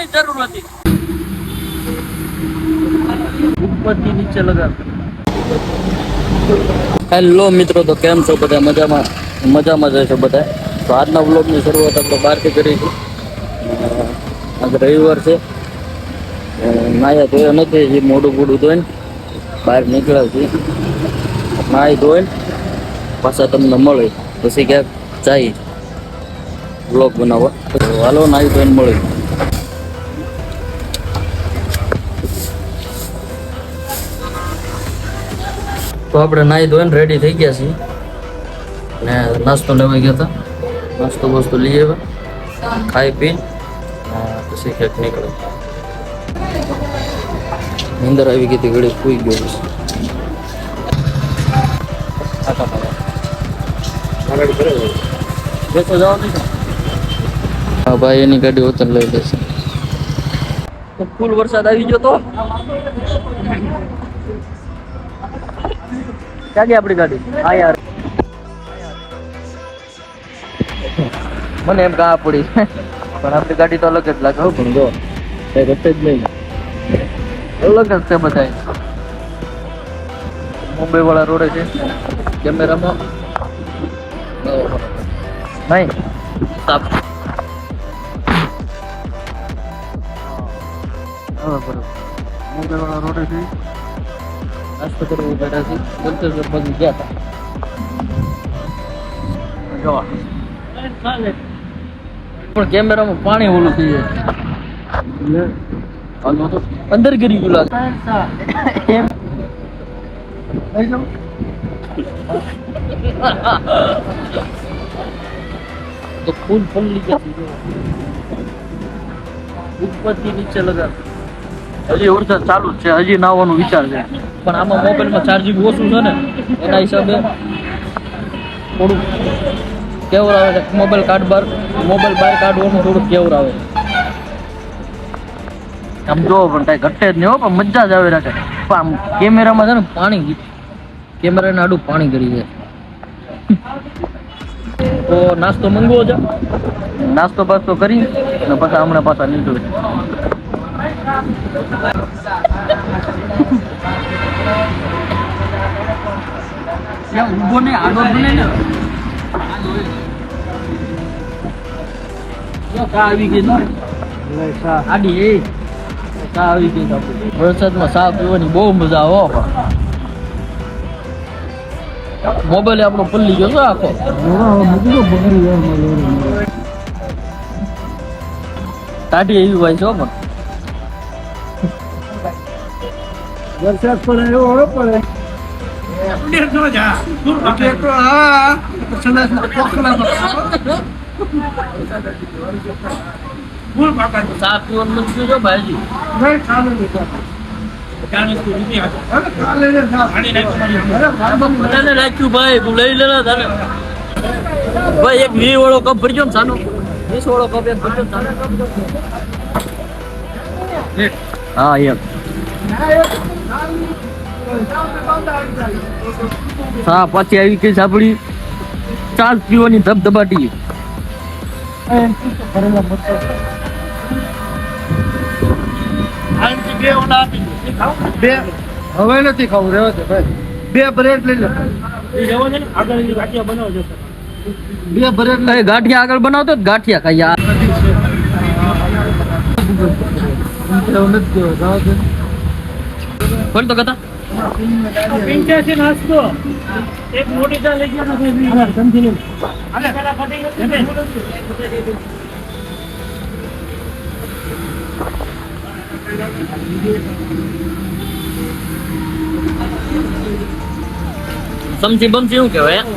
ની જરૂર હતી. ઉપરથી નીચે લગાવ. હેલો મિત્રો તો કેમ છો બધા? મજામાં? મજામાં જશો બધા? તો આજના વ્લોગની શરૂઆત આપણે બહારથી કરીશું આજે રવિવાર છે. નાયા ધોયા નથી એ મોઢું ગોડું ધોઈને બહાર નીકળ્યા છીએ નાહી ધોઈને પાછા તમને મળે. પછી ક્યાંક જાય વ્લોગ બનાવવા. તો હાલો નાહી ધોઈને મળે તો આપણે નાહી ધોઈને રેડી થઈ ગયા છીએ. ને નાસ્તો લેવા ગયા હતા. નાસ્તો વસ્તુ લઈ આવ્યા. ખાઈ પી પછી ક્યાંક નીકળે નીંદર આવી ગઈ હતી ઘડી સૂઈ ગયો નહીં હા ભાઈ, એની ગાડી ઉતર લઈ લેશે. ફૂલ વરસાદ આવી ગયો તો? ક્યાં ગઈ આપણી ગાડી હા યાર મને એમ કા પડી. પણ આપણી ગાડી તો અલગ જ લાગે. હો પણ જો કઈ ઘટે જ નહીં. અલગ જ છે બધા મુંબઈ વાળા રોડે છે. કેમેરામાં. નહીં. સાફ. હા બરોબર. મુંબઈ વાળા રોડે છે. નાસ્તો કરવા બેઠા છે ગંતવ્ય બાજુ ગયા હતા જોવા પણ કેમેરામાં પાણી ઓલું થઈ જાય હાલો તો અંદર ગરી ગયું લાગે એમ તો ફૂલ ફૂલી ગયા છે જો. ઉપરથી નીચે લગા હજી વરસાદ ચાલુ જ છે હજી નાવાનો વિચાર છે. પણ આમાં મોબાઈલમાં ચાર્જિંગ ઓછું છે ને એના હિસાબે થોડુંક કેવર આવે છે. મોબાઈલ કાર્ડ બાર મોબાઈલ બહાર કાઢવાનું થોડુંક કેવર આવે. આમ જોવો પણ કઈ ઘટે જ નહીં હો પણ મજા જ આવે રાખે. પણ આમ કેમેરામાં છે ને પાણી કેમેરાના આડું પાણી કરી દે તો નાસ્તો મંગવો છે નાસ્તો બાસ્તો કરી અને પાછા હમણાં પાછા નીકળે ઊભો નહીં આડો બને ને આવી ગઈ આડી એ ચા આવી ગઈ વરસાદમાં ચા પીવાની બહુ મજા આવે મોબાઈલ આપણો પલ્લી ગયો છે આખો ટાઢી એવી હોય છે પણ વરસાદ રાખ્યું ભાઈ લઈ લેલા ભાઈ એક વી વાળો કપ ભરજો ને સાનો વીસ વાળો કપ એક ભરજો હા એક હા પાછી આવી ગઈ છે આપણી. ચાલ પીવાની ધબધબાટી. બે. હવે નથી ખાવું રહેવા દે ભાઈ. બે બ્રેડ લઈ લે. બે બ્રેડ કઈ ગાંઠિયા આગળ બનાવતો જ. ગાંઠિયા કઈ યાર એવું નથી કેવું જવા દે બોલ તો કથા પિંચ્યાસી નાસ્તો એક મોટી ચા લઈ ગયો સમજી બમજી શું કહેવાય હે?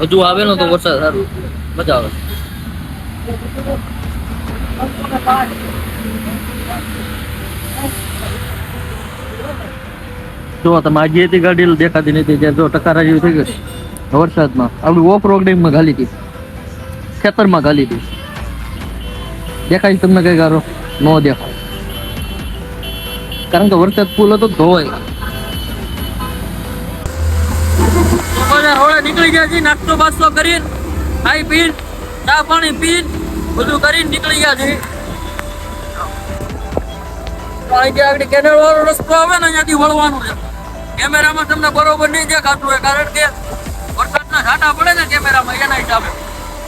હજુ આવેલો તો વરસાદ સારું મજા આવે જો, તમે આજે હતી ગાડી દેખાતી નથી ત્યારે જો, ટકારા જેવી થઈ ગઈ વરસાદમાં. આપણી ઓફ રોડિંગમાં ગાલી હતી. ખેતરમાં ગાલી હતી. દેખાય તમને કઈ ગારો નો દેખાય. કારણ કે વરસાદ ફૂલ હતો ધોવાય નીકળી ગયા છે નાસ્તો બાસ્તો કરીને. ખાઈ પીન ચા પાણી પીને. બધું કરીને નીકળી ગયા છે. આગળ કેનેલ વાળો રસ્તો આવે ને, અહીંયાથી વળવાનું છે. કેમેરામાં તમને બરોબર નહીં દેખાતું હોય, કારણ કે વરસાદના છાંટા પડે ને કેમેરામાં એના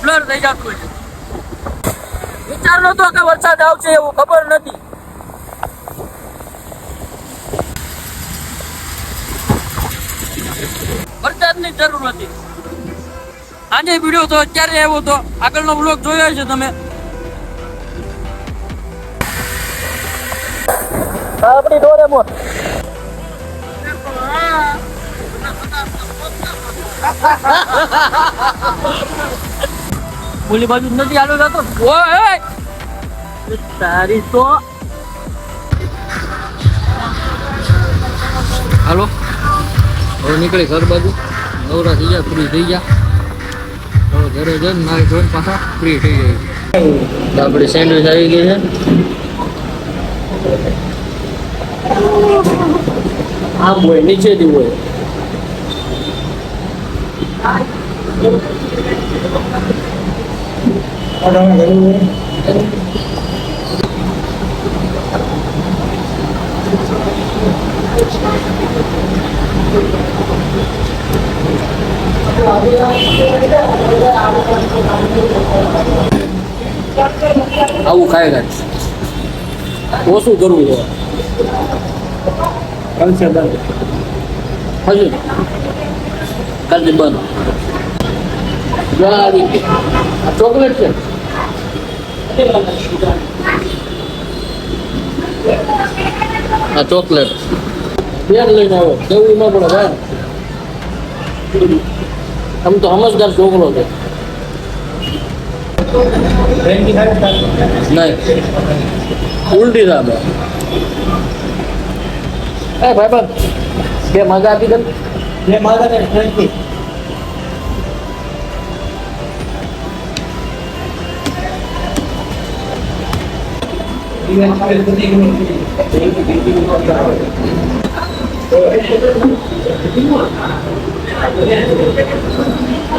બ્લર થઈ જતું હોય વિચાર નતો કે વરસાદ આવશે એવું, ખબર નથી. વરસાદની જરૂર હતી. આજે વીડિયો તો અત્યારે આવ્યો તો આગળનો બ્લોગ જોયો છે તમે. આપણી ડોરેમોન બોલી. બાજુ નથી આલો જતો. ઓય તારી તો. હાલો. હવે નીકળી ઘર બાજુ. નવરા થઈ ગયા ફ્રી થઈ ગયા. ઘરે જઈને નાઈ ધોઈને પાછા ફ્રી થઈ જાય આપણી સેન્ડવિચ આવી ગઈ છે. આમ હોય, નીચેથી હોય. આવું ખાય કાંઈ ઓછું કરવું છે હજુ. કાલથી બંધ. જો આ આવી ગઈ. આ ચોકલેટ છે. આ ચોકલેટ. પેન લઈને આવો. ન પડે ભાઈ આમ તો સમજદાર છોકરો છે નહીં ઉલટી થાય બે એ ભાઈ બંધ બે મજા આપી દે જે મારા ને ફ્રેન્કી એ નથી કેમ કે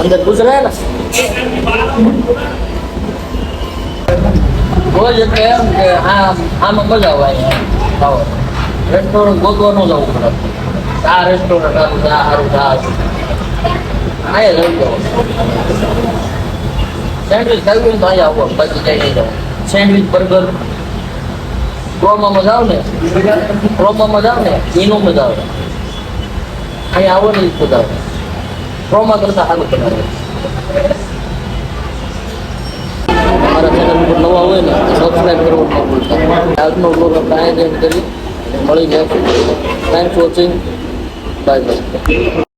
અંદર ગુજરાય ને? કોઈ એટલે એમ કે આમ, આમાં મજા આવે ખાવા રેસ્ટોરન્ટ ગોતવાનું જવું પડે. આ રેસ્ટોરન્ટ સારું છે, આ સારું છે. આ અહીંયા જવું જવું સેન્ડવિચ ખાવી હોય તો અહીંયા આવો, બાકી ક્યાંય નહીં જવું સેન્ડવિચ બર્ગર પ્રોમામાં જાવ ને? પ્રોમામાં જાવ ને? એનો મજા આવે. અહીંયા આવો ને મજા આવે ક્રોમા કરતા સારું બનાવે અમારા ચેનલ ઉપર નવા હોય ને સબસ્ક્રાઈબ કરવાનું ન ભૂલતા આજનો બ્લોગ આપણે અહીંયા જ end કરીએ મળી જાય થેન્ક્સ વોચિંગ બાય બાય